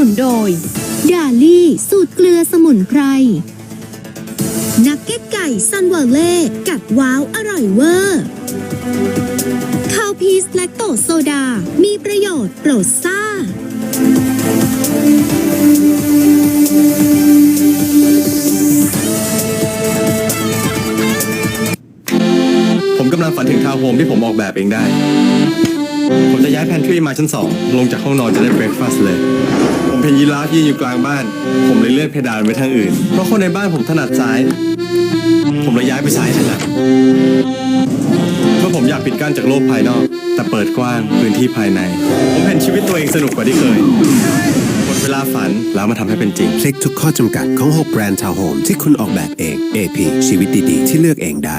ย ดาลี่ สูตรเกลือสมุนไพร นักเก็ตไก่ซันเวลเล่กัดว้าวอร่อยเวอร์ข้าวพีสและโตโซดา มีประโยชน์โปรดซ่า ผมกำลังฝันถึงทาวน์โฮมที่ผมออกแบบเองได้ ผมจะย้ายแพนทรีมาชั้นสอง ลงจากห้องนอนจะได้เบรคฟาสต์เลย ยีราฟยืนอยู่กลางบ้าน ผมเลยเลื่อนเพดานไปทางอื่น เพราะคนในบ้านผมถนัดซ้าย ผมเลยย้ายไปซ้ายถนัดเมื่อผมอยากปิดกั้นจากโลกภายนอก แต่เปิดกว้างพื้นที่ภายใน ผมเห็นชีวิตตัวเองสนุกกว่าที่เคยหมดเวลาฝันแล้วมาทำให้เป็นจริงคลิกทุกข้อจำกัดของ 6 แบรนด์ทาวน์โฮมที่คุณออกแบบเอง AP ชีวิตดีๆ ที่เลือกเองได้